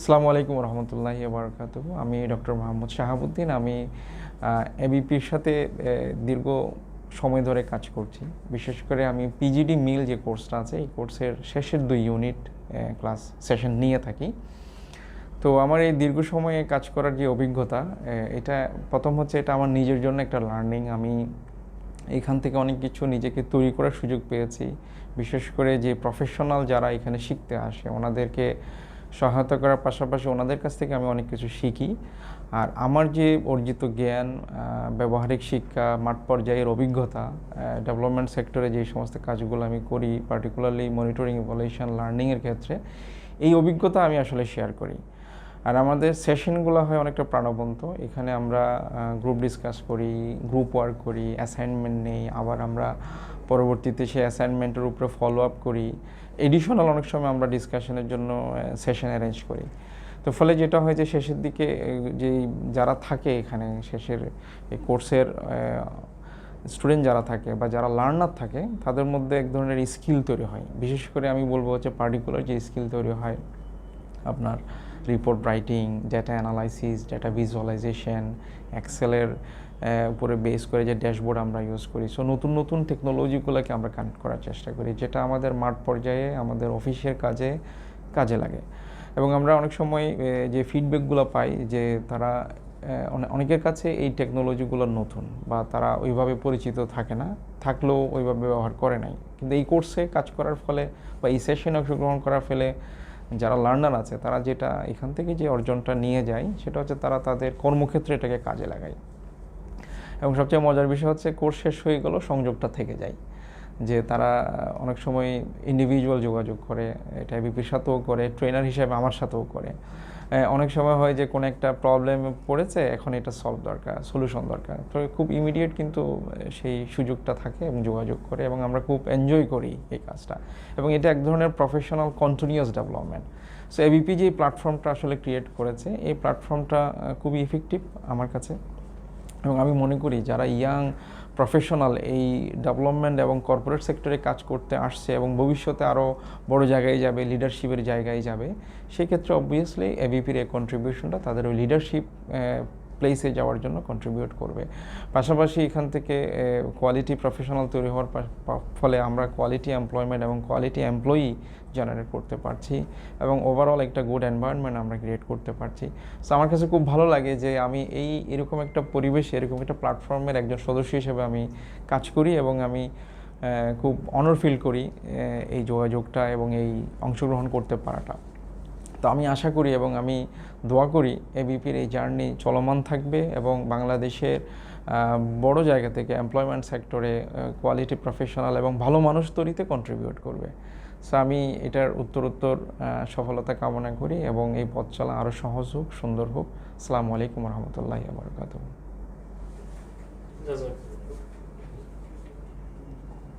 আসসালামু আলাইকুম রহমতুল্লাহ বারকাত আমি ডক্টর মোহাম্মদ শাহাবুদ্দিন। আমি এবিপির সাথে দীর্ঘ সময় ধরে কাজ করছি। বিশেষ করে আমি পিজিডি মিল যে কোর্সটা আছে, এই কোর্সের শেষের দুই ইউনিট ক্লাস সেশন নিয়ে থাকি। তো আমার এই দীর্ঘ সময়ে কাজ করার যে অভিজ্ঞতা এটা প্রথম হচ্ছে এটা আমার নিজের জন্য একটা লার্নিং। আমি এখান থেকে অনেক কিছু নিজেকে তৈরি করার সুযোগ পেয়েছি। বিশেষ করে যে প্রফেশনাল যারা এখানে শিখতে আসে, ওনাদেরকে সহায়তা করার পাশাপাশি ওনাদের কাছ থেকে আমি অনেক কিছু শিখি। আর আমার যে অর্জিত জ্ঞান ব্যবহারিক শিক্ষা, মাঠ পর্যায়ের অভিজ্ঞতা ডেভেলপমেন্ট সেক্টরে যে সমস্ত কাজগুলো আমি করি পার্টিকুলারলি মনিটরিং ইভলিউশন লার্নিংয়ের ক্ষেত্রে, এই অভিজ্ঞতা আমি আসলে শেয়ার করি। আর আমাদের সেশনগুলো হয় অনেকটা প্রাণবন্ত। এখানে আমরা গ্রুপ ডিসকাস করি গ্রুপ ওয়ার্ক করি অ্যাসাইনমেন্ট নেই, আবার আমরা পরবর্তীতে সেই অ্যাসাইনমেন্টের উপরে ফলো আপ করি। এডিশনাল অনেক সময় আমরা ডিসকাশনের জন্য সেশন অ্যারেঞ্জ করি। তো ফলে যেটা হয় যে শেষের দিকে যেই যারা থাকে এখানে, শেষের কোর্সের স্টুডেন্ট যারা থাকে বা যারা লার্নার থাকে, তাদের মধ্যে এক ধরনের স্কিল তৈরি হয়। বিশেষ করে আমি বলব হচ্ছে পার্টিকুলার যে স্কিল তৈরি হয়, আপনার report writing data analysis data visualisation এক্সেলের উপরে বেস করে যে ড্যাশবোর্ড আমরা ইউজ করি। সো নতুন নতুন টেকনোলজিগুলোকে আমরা কানেক্ট করার চেষ্টা করি, যেটা আমাদের মাঠ পর্যায়ে, আমাদের অফিসের কাজে কাজে লাগে। এবং আমরা অনেক সময় যে ফিডব্যাকগুলো পাই যে তারা অনেকের কাছে এই টেকনোলজিগুলো নতুন বা তারা ওইভাবে পরিচিত থাকে না, থাকলেও ওইভাবে ব্যবহার করে নাই। কিন্তু এই কোর্সে কাজ করার ফলে বা এই সেশনে অংশগ্রহণ করার ফলে যারা লার্নার আছে, তারা যেটা এখান থেকে যে অর্জনটা নিয়ে যায়, সেটা হচ্ছে তারা তাদের কর্মক্ষেত্রে এটাকে কাজে লাগায়। এবং সবচেয়ে মজার বিষয় হচ্ছে কোর্স শেষ হয়ে গেল, সংযোগটা থেকে যায়। যে তারা অনেক সময় ইন্ডিভিজুয়াল যোগাযোগ করে, এটা বিপির সাথেও করে ট্রেনার হিসেবে আমার সাথেও করে। অনেক সময় হয় যে কোনো একটা প্রবলেম পড়েছে, এখন এটা সলভ দরকার সলিউশন দরকার। তো খুব ইমিডিয়েট কিন্তু সেই সুযোগটা থাকে এবং যোগাযোগ করে এবং আমরা খুব এনজয় করি এই কাজটা। এবং এটা এক ধরনের professional continuous development so ABP যে প্ল্যাটফর্মটা আসলে ক্রিয়েট করেছে, এই প্ল্যাটফর্মটা খুবই ইফেক্টিভ আমার কাছে। এবং আমি মনে করি যারা ইয়াং প্রফেশনাল এই ডেভেলপমেন্ট এবং কর্পোরেট সেক্টরে কাজ করতে আসছে এবং ভবিষ্যতে আরও বড় জায়গায় যাবে লিডারশিপের জায়গায় যাবে, সেক্ষেত্রে অবভিয়াসলি এবিপির এই কন্ট্রিবিউশনটা তাদের ওই লিডারশিপ প্লেসে যাওয়ার জন্য কন্ট্রিবিউট করবে। পাশাপাশি এখান থেকে কোয়ালিটি প্রফেশনাল তৈরি হওয়ার ফলে আমরা কোয়ালিটি এমপ্লয়মেন্ট এবং কোয়ালিটি এমপ্লয়ি জেনারেট করতে পারছি এবং ওভারঅল একটা গুড এনভায়রনমেন্ট আমরা ক্রিয়েট করতে পারছি। সো আমার কাছে খুব ভালো লাগে যে আমি এই এরকম একটা পরিবেশে, এরকম একটা প্ল্যাটফর্মের একজন সদস্য হিসেবে আমি কাজ করি এবং আমি খুব অনর ফিল করি এই যোগাযোগটা এবং এই অংশগ্রহণ করতে পারাটা। তো আমি আশা করি এবং আমি দোয়া করি এবিপির এই জার্নি চলমান থাকবে এবং বাংলাদেশের বড় জায়গা থেকে এমপ্লয়মেন্ট সেক্টরে কোয়ালিটি প্রফেশনাল এবং ভালো মানুষ তৈরিতে কন্ট্রিবিউট করবে। সো আমি এটার উত্তরোত্তর সফলতা কামনা করি এবং এই পথ চলা আরও সহজ হোক, সুন্দর হোক। আসসালামু আলাইকুম রহমতুল্লাহ বরকাত জাজাক